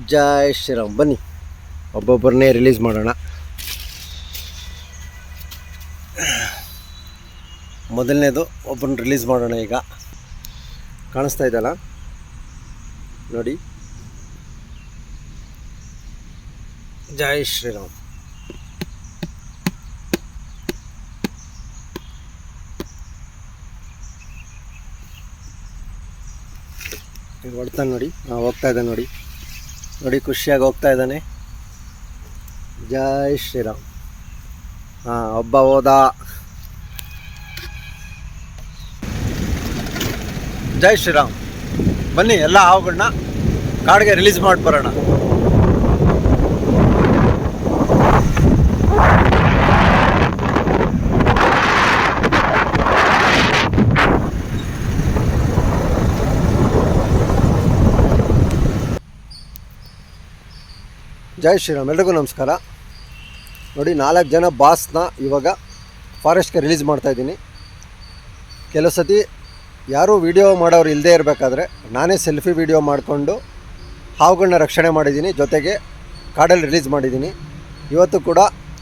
ಜೈ ಶ್ರೀರಾಮ್. ಬನ್ನಿ. ಒಬ್ಬೊಬ್ಬರನ್ನೇ ರಿಲೀಸ್ ಮಾಡೋಣ. ಮೊದಲನೇದು ಒಬ್ಬರನ್ನ ರಿಲೀಸ್ ಮಾಡೋಣ ಈಗ. ಕಾಣಿಸ್ತಾ ಇದ್ದಲ್ಲ ನೋಡಿ. ಜೈ ಶ್ರೀರಾಮ್. ಹೊಡ್ತಾನೆ ನೋಡಿ. ಹೋಗ್ತಾ ಇದ್ದೆ ನೋಡಿ. ನೋಡಿ, ಖುಷಿಯಾಗಿ ಹೋಗ್ತಾ ಇದ್ದಾನೆ. ಜೈ ಶ್ರೀರಾಮ್. ಹಾಂ, ಒಬ್ಬ ಹೋದ. ಜೈ ಶ್ರೀರಾಮ್. ಬನ್ನಿ, ಎಲ್ಲ ಹಾವುಗಳನ್ನ ಕಾಡಿಗೆ ರಿಲೀಸ್ ಮಾಡಿ ಬರೋಣ ಜೈ ಶ್ರೀರಾಮ್, ಎಲ್ರಿಗೂ ನಮಸ್ಕಾರ. ನೋಡಿ, ನಾಲ್ಕು ಜನ ಬಾಸ್ನ ಇವಾಗ ಫಾರೆಸ್ಟ್ಗೆ ರಿಲೀಸ್ ಮಾಡ್ತಾ ಇದ್ದೀನಿ. ಕೆಲವು ಸತಿ ಯಾರೂ ವಿಡಿಯೋ ಮಾಡೋರು ಇಲ್ಲದೇ ಇರಬೇಕಾದ್ರೆ ನಾನೇ ಸೆಲ್ಫಿ ವಿಡಿಯೋ ಮಾಡಿಕೊಂಡು ಹಾವುಗಳನ್ನ ರಕ್ಷಣೆ ಮಾಡಿದ್ದೀನಿ, ಜೊತೆಗೆ ಕಾಡಲ್ಲಿ ರಿಲೀಸ್ ಮಾಡಿದ್ದೀನಿ. ಇವತ್ತು ಕೂಡ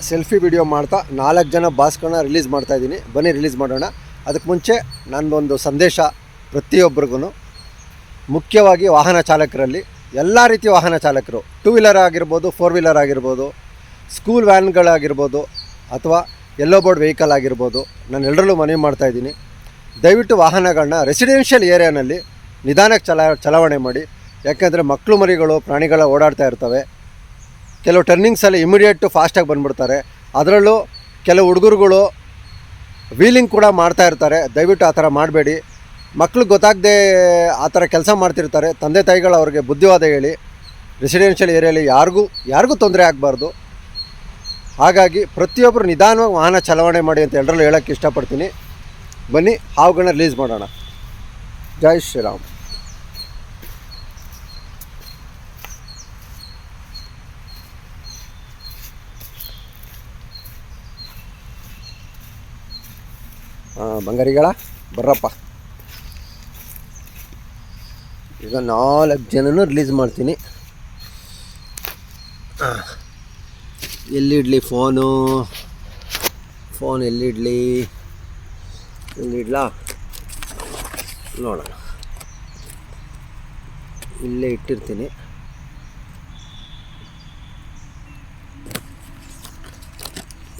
ಸೆಲ್ಫಿ ವಿಡಿಯೋ ಮಾಡ್ತಾ ನಾಲ್ಕು ಜನ ಬಾಸ್ಗಳನ್ನ ರಿಲೀಸ್ ಮಾಡ್ತಾ ಇದ್ದೀನಿ. ಬನ್ನಿ ರಿಲೀಸ್ ಮಾಡೋಣ. ಅದಕ್ಕೆ ಮುಂಚೆ ನನ್ನದೊಂದು ಸಂದೇಶ ಪ್ರತಿಯೊಬ್ಬರಿಗೂ ಮುಖ್ಯವಾಗಿ ವಾಹನ ಚಾಲಕರಲ್ಲಿ ಎಲ್ಲ ರೀತಿಯ ವಾಹನ ಚಾಲಕರು. ಟೂ ವೀಲರ್ ಆಗಿರ್ಬೋದು ಫೋರ್ ವೀಲರ್ ಆಗಿರ್ಬೋದು ಸ್ಕೂಲ್ ವ್ಯಾನ್ಗಳಾಗಿರ್ಬೋದು ಅಥವಾ ಎಲ್ಲೋ ಬೋರ್ಡ್ ವೆಹಿಕಲ್ ಆಗಿರ್ಬೋದು, ನಾನು ಎಲ್ಲರಲ್ಲೂ ಮನವಿ ಮಾಡ್ತಾ ಇದ್ದೀನಿ. ದಯವಿಟ್ಟು ವಾಹನಗಳನ್ನ ರೆಸಿಡೆನ್ಷಿಯಲ್ ಏರಿಯಾನಲ್ಲಿ ನಿಧಾನಕ್ಕೆ ಚಲ, ಚಲಾವಣೆ ಮಾಡಿ. ಯಾಕೆಂದರೆ ಮಕ್ಕಳು, ಮರಿಗಳು, ಪ್ರಾಣಿಗಳ ಓಡಾಡ್ತಾ ಇರ್ತವೆ. ಕೆಲವು ಟರ್ನಿಂಗ್ಸಲ್ಲಿ ಇಮಿಡಿಯೇಟು ಫಾಸ್ಟಾಗಿ ಬಂದುಬಿಡ್ತಾರೆ. ಅದರಲ್ಲೂ ಕೆಲವು ಹುಡುಗರುಗಳು ವೀಲಿಂಗ್ ಕೂಡ ಮಾಡ್ತಾ ಇರ್ತಾರೆ. ದಯವಿಟ್ಟು ಆ ಥರ ಮಾಡಬೇಡಿ. ಮಕ್ಳಿಗೆ ಗೊತ್ತಾಗದೆ ಆ ಥರ ಕೆಲಸ ಮಾಡ್ತಿರ್ತಾರೆ. ತಂದೆ ತಾಯಿಗಳು ಅವ್ರಿಗೆ ಬುದ್ಧಿವಾದ ಹೇಳಿ ರೆಸಿಡೆನ್ಷಿಯಲ್ ಏರಿಯಲ್ಲಿ ಯಾರಿಗೂ ಯಾರಿಗೂ ತೊಂದರೆ ಆಗಬಾರ್ದು. ಹಾಗಾಗಿ ಪ್ರತಿಯೊಬ್ಬರು ನಿಧಾನವಾಗಿ ವಾಹನ ಚಲಾವಣೆ ಮಾಡಿ ಅಂತ ಎಲ್ಲರಲ್ಲೂ ಹೇಳೋಕ್ಕೆ ಇಷ್ಟಪಡ್ತೀನಿ. ಬನ್ನಿ ಹಾವುಗಳನ್ನ ರಿಲೀಸ್ ಮಾಡೋಣ. ಜೈ ಶ್ರೀರಾಮ್. ಬಂಗಾರಿಗಳ, ಬರ್ರಪ್ಪ. ಈಗ ನಾಲ್ಕು ಜನನೂ ರಿಲೀಸ್ ಮಾಡ್ತೀನಿ. ಎಲ್ಲಿಡಲಿ ಫೋನು? ಫೋನ್ ಎಲ್ಲಿಡ್ಲಿ ಎಲ್ಲಿಡ್ಲಾ ನೋಡೋಣ. ಇಲ್ಲೇ ಇಟ್ಟಿರ್ತೀನಿ.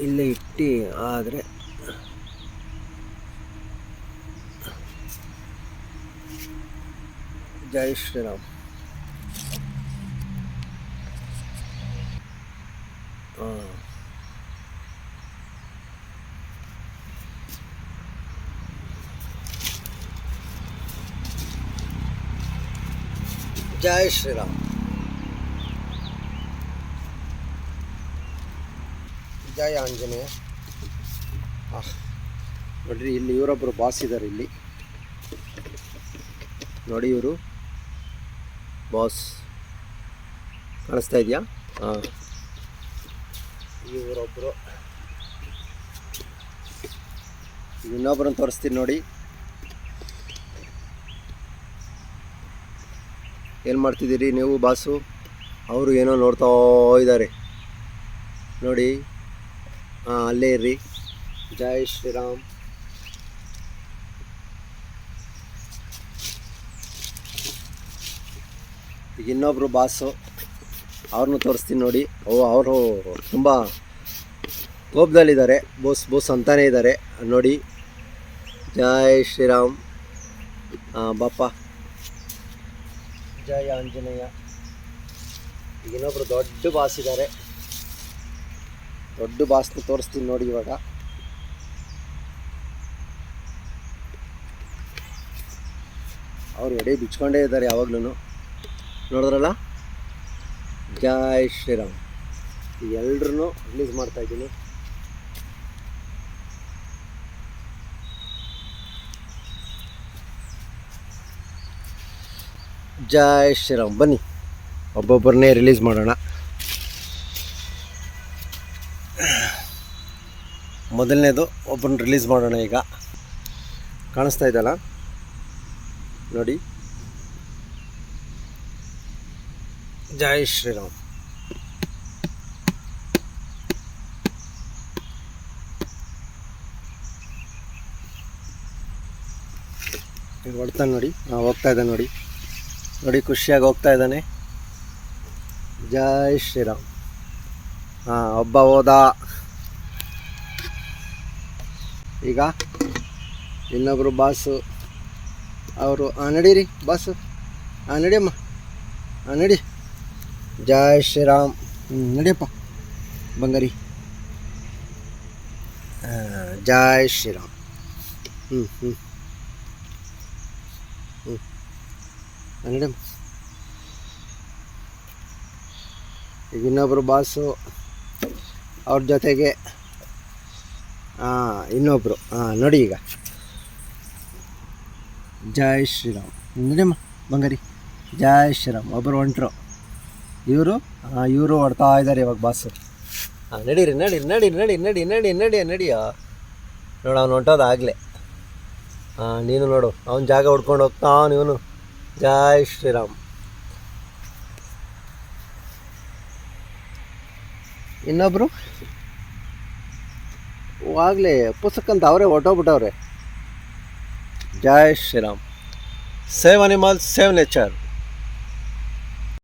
ಇಲ್ಲೇ ಇಟ್ಟು ಆದರೆ ಜೈ ಶ್ರೀರಾಮ್ ಜೈ ಶ್ರೀರಾಮ್ ಜಯ ಆಂಜನೇಯ ನೋಡ್ರಿ ಇಲ್ಲಿ ಇವರೊಬ್ಬರು ಬಾಸ್ ಇದ್ದಾರೆ ಇಲ್ಲಿ. ನೋಡಿ ಇವರು. ಬಾಸ್ ಕಾಣಿಸ್ತಾ ಇದೆಯಾ? ಹಾಂ. ಇವರೊಬ್ಬರು ಇನ್ನೊಬ್ಬರನ್ನು ತೋರಿಸ್ತೀನಿ ನೋಡಿ. ಏನು ಮಾಡ್ತಿದ್ದೀರಿ ನೀವು ಬಾಸು? ಅವರು ಏನೋ ನೋಡ್ತಾ ಇದ್ದಾರೆ. ನೋಡಿ. ಹಾಂ ಅಲ್ಲೇ ಇರ್ರಿ. ಜೈ ಶ್ರೀರಾಮ್. ಈಗ ಇನ್ನೊಬ್ಬರು ಬಾಸು ಅವ್ರನ್ನೂ ತೋರಿಸ್ತೀನಿ ನೋಡಿ. ಅವರು ತುಂಬ ಕೋಪದಲ್ಲಿದ್ದಾರೆ. ಬೋಸ್ ಬೋಸ್ ಅಂತಾನೇ ಇದ್ದಾರೆ. ನೋಡಿ. ಜೈ ಶ್ರೀರಾಮ್. ಬಾಪ ಜಯ ಆಂಜನೇಯ. ಈಗ ಇನ್ನೊಬ್ರು ದೊಡ್ಡ ಬಾಸ್ ಇದ್ದಾರೆ. ದೊಡ್ಡ ಬಾಸ್ನ ತೋರಿಸ್ತೀನಿ ನೋಡಿ ಇವಾಗ. ಅವ್ರು ಎಡೆ ಬಿಚ್ಕೊಂಡೇ ಇದ್ದಾರೆ ಯಾವಾಗ್ಲೂ ನೋಡಿದ್ರಲ್ಲ? ಜೈ ಶ್ರೀರಾಮ್. ಎಲ್ಲರೂ ರಿಲೀಸ್ ಮಾಡ್ತಾ ಇದ್ದೀನಿ. ಜೈ ಶ್ರೀರಾಮ್. ಬನ್ನಿ. ಒಬ್ಬೊಬ್ಬರನ್ನೇ ರಿಲೀಸ್ ಮಾಡೋಣ. ಮೊದಲನೇದು ಒಬ್ಬರನ್ನ ರಿಲೀಸ್ ಮಾಡೋಣ ಈಗ. ಕಾಣಿಸ್ತಾ ಇದ್ದಲ್ಲ ನೋಡಿ. ಜೈ ಶ್ರೀರಾಮ್ ಇದು ಹೊಡ್ತಾನೆ ನೋಡಿ ಹಾಂ ಹೋಗ್ತಾ ಇದ್ದಾನೆ ನೋಡಿ. ನೋಡಿ, ಖುಷಿಯಾಗಿ ಹೋಗ್ತಾ ಇದ್ದಾನೆ. ಜೈ ಶ್ರೀರಾಮ್. ಹಾಂ, ಒಬ್ಬ ಹೋದ. ಈಗ ಇನ್ನೊಬ್ಬರು ಬಾಸು. ಅವರು ಹಾಂ ನಡೀರಿ, ಬಾಸು. ಹಾಂ ನಡಿಯಮ್ಮ ಹಾಂ ನಡಿ. ಜೈ ಶ್ರೀರಾಮ್. ನಡಿಯಪ್ಪ. ಬಂಗಾರಿ. ಆ, ಜೈ ಶ್ರೀರಾಮ್. ಹ್ಞೂ ಹ್ಞೂ ಹ್ಞೂ ನಡಿಯಮ್ಮ ಈಗ ಇನ್ನೊಬ್ಬರು ಬಾಸು ಅವ್ರ ಜೊತೆಗೆ ಹಾಂ ಇನ್ನೊಬ್ಬರು ಹಾಂ ನೋಡಿ ಈಗ. ಜೈ ಶ್ರೀರಾಮ್. ನಡಿಯಮ್ಮ ಬಂಗಾರಿ. ಜೈ ಶ್ರೀರಾಮ್. ಒಬ್ಬರು ಹೊಂಟ್ರು ಇವರು? ಇವರು ಹೊಡ್ತಾ ಇದ್ದಾರೆ ಇವಾಗ ಬಾಸು ಹಾಂ ನಡೀರಿ ನಡಿ ನಡಿ ನಡಿ ನಡಿ ನಡಿ ನಡಿ ನಡಿಯ? ನೋಡು, ಅವ್ನು ಹೊಂಟೋದು ಆಗಲೇ. ಹಾಂ ನೀನು ನೋಡು, ಅವ್ನ ಜಾಗ ಹುಡ್ಕೊಂಡು ಹೋಗ್ತಾವನು ಇವನು. ಜೈ ಶ್ರೀರಾಮ್. ಇನ್ನೊಬ್ರು? ಆಗಲೇ, ಪುಸ್ತಕಂತ ಅವರೇ ಹೊಟ್ಟೋಗ್ಬಿಟ್ಟವ್ರೆ Jai Shriram. Save animal save nature.